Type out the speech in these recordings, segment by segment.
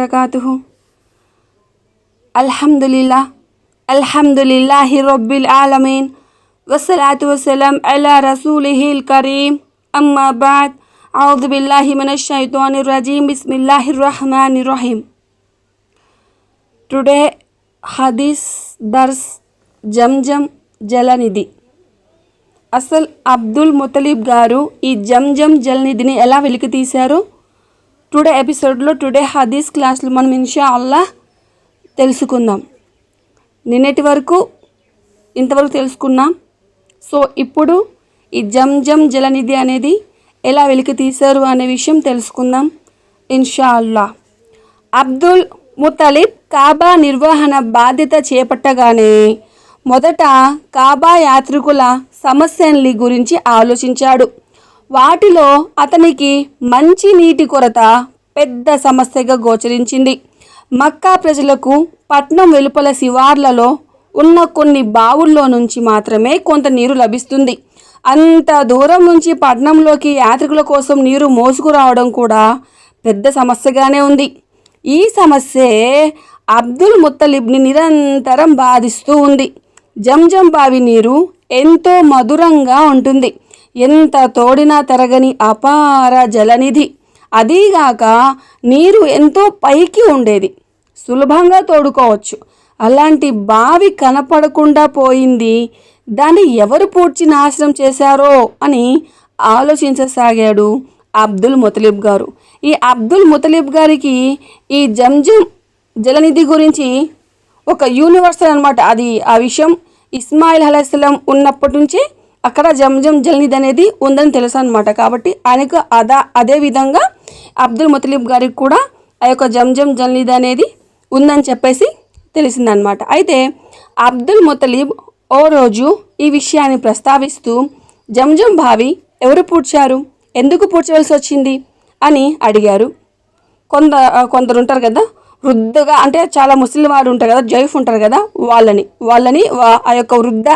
वरकू अलहमदिल्लाहमदिल्ला अल्हम्दुलिल्लाहि आलमीन वसलात वसलम अला रसूल करीम अम्माबाद आउदबिल्लाजीम आउदबिल्लाशैतरजीम टुडे हदीस दर्स జంజం జలనిధి అసలు అబ్దుల్ ముతలిబ్ గారు ఈ జంజం జలనిధిని ఎలా టుడే ఎపిసోడ్లో టుడే హదీస్ క్లాస్లో మనం ఇన్షా అల్లా తెలుసుకుందాం. నిన్నటి వరకు ఇంతవరకు తెలుసుకున్నాం. సో ఇప్పుడు ఈ జంజం జలనిధి అనేది ఎలా వెలికి తీశారు అనే విషయం తెలుసుకుందాం ఇన్షా అల్లా అబ్దుల్ ముతలిబ్ కాబా నిర్వహణ బాధ్యత చేపట్టగానే మొదట కాబా యాత్రికుల సమస్యల గురించి ఆలోచించాడు. వాటిలో అతనికి మంచి నీటి కొరత పెద్ద సమస్యగా గోచరించింది. మక్కా ప్రజలకు పట్నం వెలుపల శివార్లలో ఉన్న కొన్ని బావుల్లో నుంచి మాత్రమే కొంత నీరు లభిస్తుంది. అంత దూరం నుంచి పట్నంలోకి యాత్రికుల కోసం నీరు మోసుకురావడం కూడా పెద్ద సమస్యగానే ఉంది. ఈ సమస్యే అబ్దుల్ ముత్తలిబ్ని నిరంతరం బాధిస్తూ ఉంది. జంజం బావి నీరు ఎంతో మధురంగా ఉంటుంది. ఎంత తోడినా తెరగని అపార జలనిధి. అదీగాక నీరు ఎంతో పైకి ఉండేది. సులభంగా తోడుకోవచ్చు. అలాంటి బావి కనపడకుండా పోయింది. దాన్ని ఎవరు పూడ్చి నాశనం చేశారో అని ఆలోచించసాగాడు అబ్దుల్ ముతలిబ్ గారు. ఈ అబ్దుల్ ముతలిబ్ గారికి ఈ జంజం జలనిధి గురించి ఒక యూనివర్సల్ అనమాట అది ఆ విషయం ఇస్మాయిల్ అలైస్లాం ఉన్నప్పటి నుంచే అక్కడ జంజం జల్నిద్ అనేది ఉందని తెలుసు అనమాట కాబట్టి ఆయనకు అదా అదే విధంగా అబ్దుల్ ముతలిబ్ గారికి కూడా ఆ యొక్క జంజం జల్నిద్ అనేది ఉందని చెప్పేసి తెలిసిందనమాట అయితే అబ్దుల్ ముతలిబ్ ఓ రోజు ఈ విషయాన్ని ప్రస్తావిస్తూ జంజం బావి ఎవరు పూడ్చారు? ఎందుకు పూడ్చవలసి వచ్చింది? అని అడిగారు. కొంద కొందరు ఉంటారు కదా వృద్ధగా అంటే చాలా ముస్లిం వారు ఉంటారు కదా జైఫ్ ఉంటారు కదా వాళ్ళని వాళ్ళని ఆ యొక్క వృద్ధ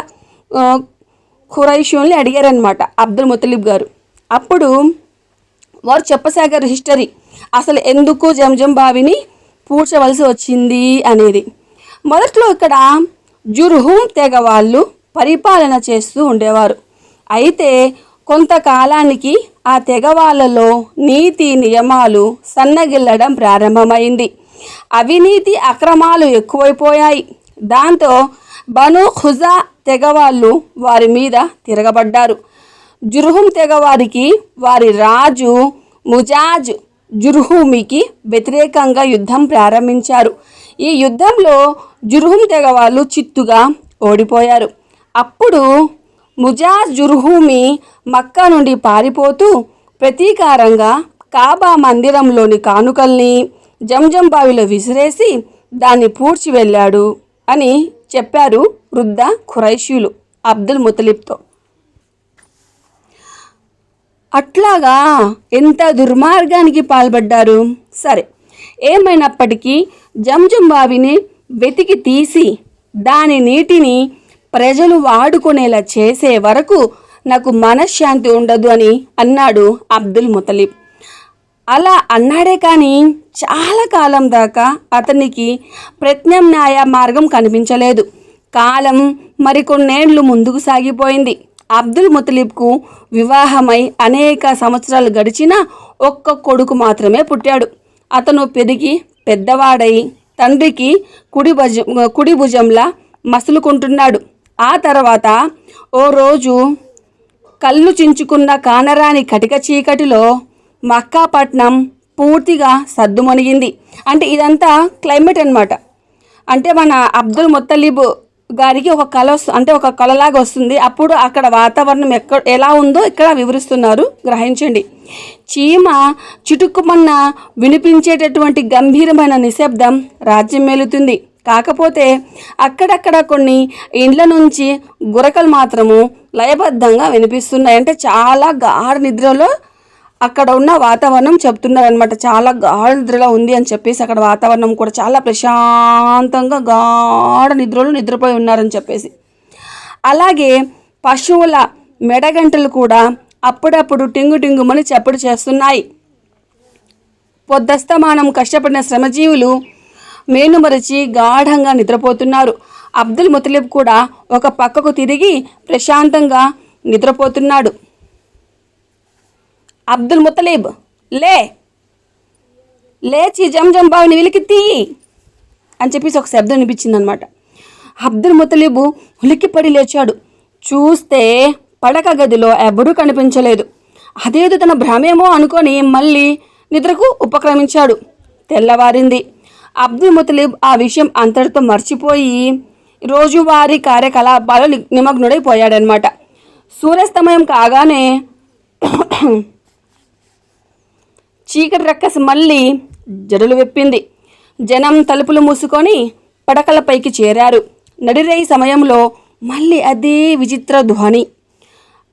ఆ, ఖురైషుల్ని అడిగారనమాట అబ్దుల్ ముతలిబ్ గారు. అప్పుడు వారు చెప్పసాగారు హిస్టరీ. అసలు ఎందుకు జంజం బావిని పూడ్చవలసి వచ్చింది అనేది. మొదట్లో ఇక్కడ జుర్హూం తెగ వాళ్ళు పరిపాలన చేస్తూ ఉండేవారు. అయితే కొంతకాలానికి ఆ తెగ వాళ్ళలో నీతి నియమాలు సన్నగిల్లడం ప్రారంభమైంది. అవినీతి అక్రమాలు ఎక్కువైపోయాయి. దాంతో బను ఖుజా తెగవాళ్ళు వారి మీద తిరగబడ్డారు. జుర్హుం తెగవారికి వారి రాజు ముజాజ్ జుర్హుమికి వ్యతిరేకంగా యుద్ధం ప్రారంభించారు. ఈ యుద్ధంలో జుర్హుం తెగవాళ్ళు చిత్తుగా ఓడిపోయారు. అప్పుడు ముజాజ్ జుర్హూమి మక్కా నుండి పారిపోతూ ప్రతీకారంగా కాబా మందిరంలోని కానుకల్ని జంజం బావిలో విసిరేసి దాన్ని పూడ్చి వెళ్ళాడు అని చెప్పారు వృద్ధ ఖురైషీలు అబ్దుల్ ముతలిబ్తో. అట్లాగా ఎంత దుర్మార్గానికి పాల్పడ్డారు? సరే ఏమైనప్పటికీ జంజం బావిని వెతికి తీసి దాని నీటిని ప్రజలు వాడుకునేలా చేసే వరకు నాకు మనశ్శాంతి ఉండదు అని అన్నాడు అబ్దుల్ ముతలిబ్. అలా అన్నాడే కానీ చాలా కాలం దాకా అతనికి ప్రత్యామ్నాయ మార్గం కనిపించలేదు. కాలం మరికొన్నేళ్ళు ముందుకు సాగిపోయింది. అబ్దుల్ ముతలిబ్కు వివాహమై అనేక సంవత్సరాలు గడిచినా ఒక్క కొడుకు మాత్రమే పుట్టాడు. అతను పెరిగి పెద్దవాడై తండ్రికి కుడి భుజం కుడి భుజంలా మసులుకుంటున్నాడు. ఆ తర్వాత ఓ రోజు కళ్ళు చించుకున్న కానరాని కటిక చీకటిలో మక్కాపట్నం పూర్తిగా సద్దుమణిగింది. అంటే ఇదంతా క్లైమేట్ అనమాట అంటే మన అబ్దుల్ ముత్తలీబ్ గారికి ఒక కళ వస్తు అంటే ఒక కళలాగా వస్తుంది. అప్పుడు అక్కడ వాతావరణం ఎక్కడ ఎలా ఉందో ఇక్కడ వివరిస్తున్నారు. గ్రహించండి. చీమ చిటుక్కుమన్న వినిపించేటటువంటి గంభీరమైన నిశ్శబ్దం రాజ్యం మేలుతుంది. కాకపోతే అక్కడక్కడ కొన్ని ఇండ్ల నుంచి గురకలు మాత్రము లయబద్ధంగా వినిపిస్తున్నాయి. అంటే చాలా గాఢ నిద్రలో అక్కడ ఉన్న వాతావరణం చెప్తున్నారనమాట చాలా గాఢ నిద్రలో ఉంది అని చెప్పేసి అక్కడ వాతావరణం కూడా చాలా ప్రశాంతంగా గాఢ నిద్రలో నిద్రపోయి ఉన్నారని చెప్పేసి. అలాగే పశువుల మెడగంటలు కూడా అప్పుడప్పుడు టింగు టింగుమని చప్పుడు చేస్తున్నాయి. పొద్దస్తమానం కష్టపడిన శ్రమజీవులు మేనుమరచి గాఢంగా నిద్రపోతున్నారు. అబ్దుల్ ముతలిబ్ కూడా ఒక పక్కకు తిరిగి ప్రశాంతంగా నిద్రపోతున్నాడు. అబ్దుల్ ముతలీబ్ లే. లేచి జంజం బావిని వెలికి తీయి అని చెప్పేసి ఒక శబ్దం వినిపించింది అనమాట అబ్దుల్ ముతలిబు ఉలిక్కిపడి లేచాడు. చూస్తే పడక గదిలో ఎవరూ కనిపించలేదు. అదేదో తన భ్రమేమో అనుకొని మళ్ళీ నిద్రకు ఉపక్రమించాడు. తెల్లవారింది. అబ్దుల్ ముతలీబ్ ఆ విషయం అంతటితో మర్చిపోయి రోజువారీ కార్యకలాపాలు నిమగ్నుడైపోయాడనమాట. సూర్యాస్తమయం కాగానే చీకటి రక్కసి మళ్ళీ జడలు వెప్పింది. జనం తలుపులు మూసుకొని పడకలపైకి చేరారు. నడిరేయి సమయంలో మళ్ళీ అదే విచిత్ర ధ్వని.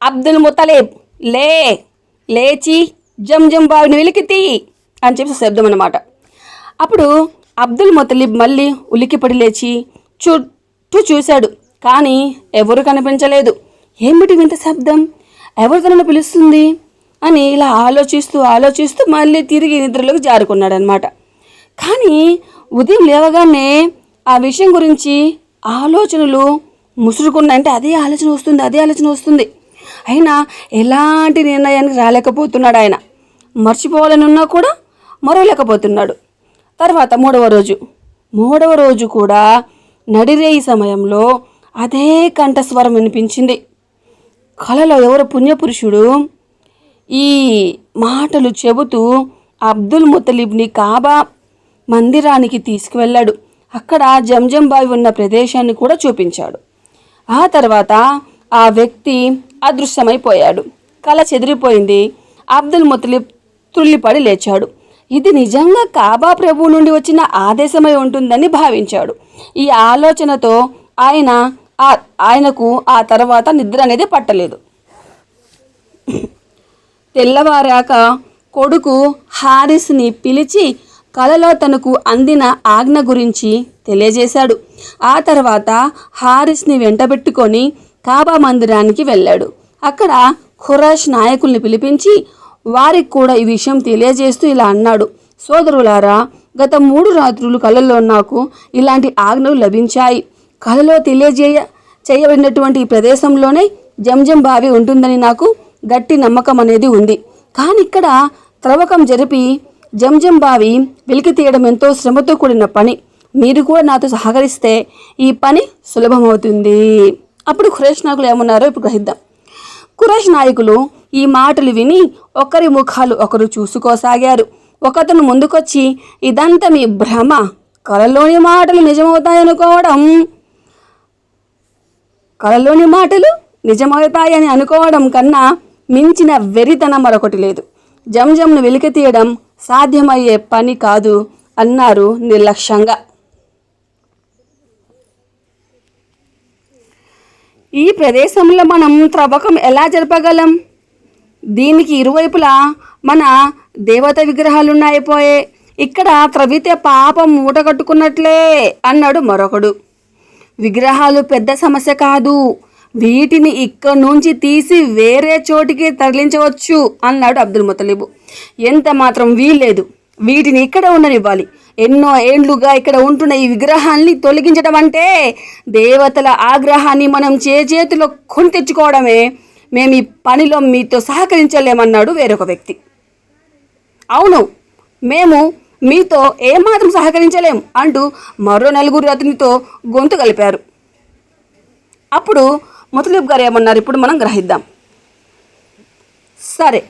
అబ్దుల్ ముతలేబ్ లే లేచి జం జం బావిని వెలికి అని చెప్పి శబ్దం అన్నమాట. అప్పుడు అబ్దుల్ ముతలిబ్ మళ్ళీ ఉలికిపడి లేచి చుట్టూ చూశాడు. కానీ ఎవరు కనిపించలేదు. ఏమిటి వింత శబ్దం? ఎవరు తనను పిలుస్తుంది? అని ఇలా ఆలోచిస్తూ ఆలోచిస్తూ మళ్ళీ తిరిగి నిద్రలోకి జారుకున్నాడనమాట కానీ ఉదయం లేవగానే ఆ విషయం గురించి ఆలోచనలు ముసురుకున్నాయి. అంటే అదే ఆలోచన వస్తుంది అదే ఆలోచన వస్తుంది. అయినా ఎలాంటి నిర్ణయానికి రాలేకపోతున్నాడు ఆయన. మర్చిపోవాలని ఉన్నా కూడా మరవలేకపోతున్నాడు. తర్వాత మూడవ రోజు మూడవ రోజు కూడా నడిరేయి సమయంలో అదే కంఠస్వరం వినిపించింది. కలలో ఎవరు పుణ్యపురుషుడు ఈ మాటలు చెబుతూ అబ్దుల్ ముతలిబ్ని కాబా మందిరానికి తీసుకువెళ్ళాడు. అక్కడ జంజం బావి ఉన్న ప్రదేశాన్ని కూడా చూపించాడు. ఆ తర్వాత ఆ వ్యక్తి అదృశ్యమైపోయాడు. కళ చెదిరిపోయింది. అబ్దుల్ ముతలిబ్ తుల్లిపడి లేచాడు. ఇది నిజంగా కాబా ప్రభువు నుండి వచ్చిన ఆదేశమై ఉంటుందని భావించాడు. ఈ ఆలోచనతో ఆయన ఆయనకు ఆ తర్వాత నిద్ర అనేది పట్టలేదు. తెల్లవారాక కొడుకు హారిస్ని పిలిచి కలలో తనకు అందిన ఆజ్ఞ గురించి తెలియజేశాడు. ఆ తర్వాత హారిస్ని వెంటబెట్టుకొని కాబా మందిరానికి వెళ్ళాడు. అక్కడ ఖురాష్ నాయకుల్ని పిలిపించి వారికి కూడా ఈ విషయం తెలియజేస్తూ ఇలా అన్నాడు. సోదరులారా గత మూడు రాత్రులు కళల్లో నాకు ఇలాంటి ఆజ్ఞలు లభించాయి. కళలో తెలియజేయ చేయబడినటువంటి ఈ ప్రదేశంలోనే జంజం బావి ఉంటుందని నాకు గట్టి నమ్మకం అనేది ఉంది. కానీ ఇక్కడ త్రవ్వకం జరిపి జంజం బావి వెలికి తీయడం ఎంతో శ్రమతో కూడిన పని. మీరు కూడా నాతో సహకరిస్తే ఈ పని సులభమవుతుంది. అప్పుడు ఖురేష్ నాయకులు ఏమన్నారో ఇప్పుడు గ్రహిద్దాం. కురేష్ నాయకులు ఈ మాటలు విని ఒకరి ముఖాలు ఒకరు చూసుకోసాగారు. ఒకతను ముందుకొచ్చి ఇదంతా మీ భ్రమ. కలలోని మాటలు నిజమవుతాయనుకోవడం. కలలోని మాటలు నిజమవుతాయని అనుకోవడం కన్నా మించిన వెరితనం మరొకటి లేదు. జంజంను వెలికి తీయడం సాధ్యమయ్యే పని కాదు అన్నారు నిర్లక్ష్యంగా. ఈ ప్రదేశంలో మనం త్రవ్వకం ఎలా జరపగలం? దీనికి ఇరువైపులా మన దేవత విగ్రహాలున్నాయిపోయే ఇక్కడ త్రవ్వితే పాపం మూట కట్టుకున్నట్లే అన్నాడు మరొకడు. విగ్రహాలు పెద్ద సమస్య కాదు. వీటిని ఇక్కడ నుంచి తీసి వేరే చోటికి తరలించవచ్చు అన్నాడు అబ్దుల్ ముతలిబు. ఎంత మాత్రం వీల్లేదు. వీటిని ఇక్కడ ఉండనివ్వాలి. ఎన్నో ఏండ్లుగా ఇక్కడ ఉంటున్న ఈ విగ్రహాన్ని తొలగించడం అంటే దేవతల ఆగ్రహాన్ని మనం చేతిలో కొని తెచ్చుకోవడమే. మేము ఈ పనిలో మీతో సహకరించలేమన్నాడు వేరొక వ్యక్తి. అవును మేము మీతో ఏమాత్రం సహకరించలేం అంటూ మరో నలుగురు అతనితో గొంతు కలిపారు. అప్పుడు ముతలిబ్ గారు ఏమన్నారు? ఇప్పుడు మనం గ్రహిద్దాం. సరే.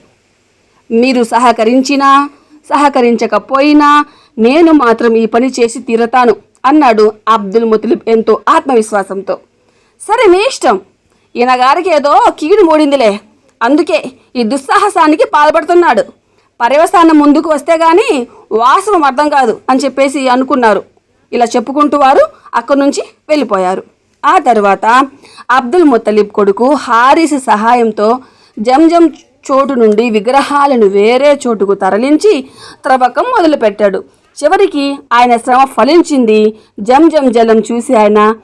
మీరు సహకరించినా సహకరించకపోయినా నేను మాత్రం ఈ పని చేసి తీరతాను అన్నాడు అబ్దుల్ ముతలిబ్ ఎంతో ఆత్మవిశ్వాసంతో. సరే మీ ఇష్టం. ఈయన గారికి ఏదో కీడు మూడిందిలే. అందుకే ఈ దుస్సాహసానికి పాల్పడుతున్నాడు. పర్యవసానం ముందుకు వస్తే గాని వాస్తవం అర్థం కాదు అని చెప్పేసి అనుకున్నారు. ఇలా చెప్పుకుంటూ వారు అక్కడి నుంచి వెళ్ళిపోయారు. ఆ తర్వాత అబ్దుల్ ముత్తలిబ్ కొడుకు హారిస్ సహాయంతో జంజం చోటు నుండి విగ్రహాలను వేరే చోటుకు తరలించి త్రవ్వకం మొదలుపెట్టాడు. చివరికి ఆయన శ్రమ ఫలించింది. జంజం జలం చూసి ఆయన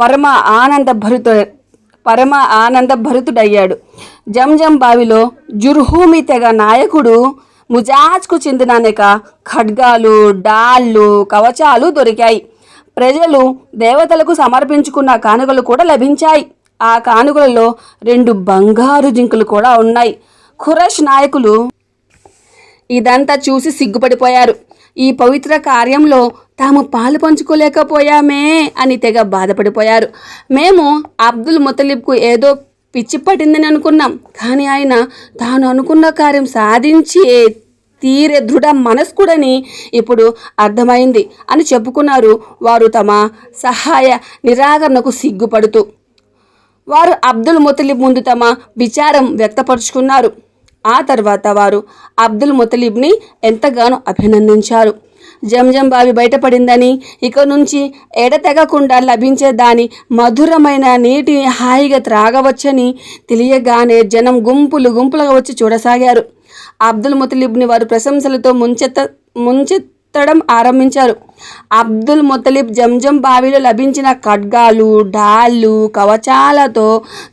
పరమ ఆనంద భరిత పరమ ఆనంద భరితుడయ్యాడు. జంజం బావిలో జుర్హూమి తెగ నాయకుడు ముజాజ్కు చెందిన అనేక ఖడ్గాలు డాళ్ళు కవచాలు దొరికాయి. ప్రజలు దేవతలకు సమర్పించుకున్న కానుకలు కూడా లభించాయి. ఆ కానుకలలో రెండు బంగారు జింకలు కూడా ఉన్నాయి. ఖురష్ నాయకులు ఇదంతా చూసి సిగ్గుపడిపోయారు. ఈ పవిత్ర కార్యంలో తాము పాలు పంచుకోలేకపోయామే అని తెగ బాధపడిపోయారు. మేము అబ్దుల్ ముతలిబ్కు ఏదో పిచ్చి పట్టిందని అనుకున్నాం. కానీ ఆయన తాను అనుకున్న కార్యం సాధించి తీరే దృఢ మనస్కుడని ఇప్పుడు అర్థమైంది అని చెప్పుకున్నారు. వారు తమ సహాయ నిరాకరణకు సిగ్గుపడుతూ వారు అబ్దుల్ ముతలిబ్ ముందు తమ విచారం వ్యక్తపరుచుకున్నారు. ఆ తర్వాత వారు అబ్దుల్ ముతలిబ్ని ఎంతగానో అభినందించారు. జంజం బావి బయటపడిందని ఇక నుంచి ఎడతెగకుండా లభించే దాని మధురమైన నీటిని హాయిగా త్రాగవచ్చని తెలియగానే జనం గుంపులు గుంపులుగా వచ్చి చూడసాగారు. అబ్దుల్ ముతలిబ్ని వారు ప్రశంసలతో ముంచెత్త ముంచెత్తడం ఆరంభించారు. అబ్దుల్ ముతలిబ్ జంజం బావిలో లభించిన ఖడ్గాలు డాళ్ళు కవచాలతో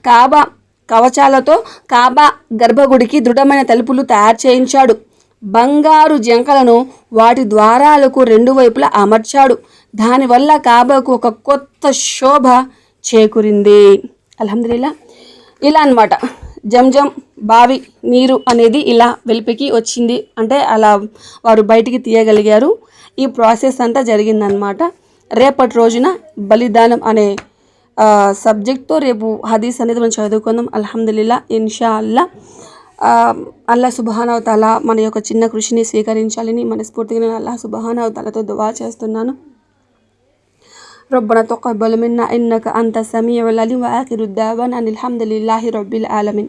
కాబా కవచాలతో కాబా గర్భగుడికి దృఢమైన తలుపులు తయారు చేయించాడు. బంగారు జంకలను వాటి ద్వారాలకు రెండు వైపులా అమర్చాడు. దానివల్ల కాబకు ఒక కొత్త శోభ చేకూరింది. అల్హమ్దుల్లా ఇలా అన్నమాట. జంజం బావి నీరు అనేది ఇలా వెలిపికి వచ్చింది అంటే అలా వారు బయటికి తీయగలిగారు ఈ ప్రాసెస్ అంతా జరిగిందనమాట రేపటి రోజున బలిదానం అనే ఆ, సబ్జెక్ట్తో రేపు హదీస్ అనేది మనం చదువుకుందాం అల్హమ్దుల్లా ఇన్షా అల్లా ఆ, అల్లా సుబహానవతాల మన యొక్క చిన్న కృషిని స్వీకరించాలని మనస్ఫూర్తిగా నేను అల్లా సుబహానవతాలతో దువా చేస్తున్నాను ربنا تقبل منا إنك أنت السميع العليم وآخر الدعوانا أن الحمد لله رب العالمين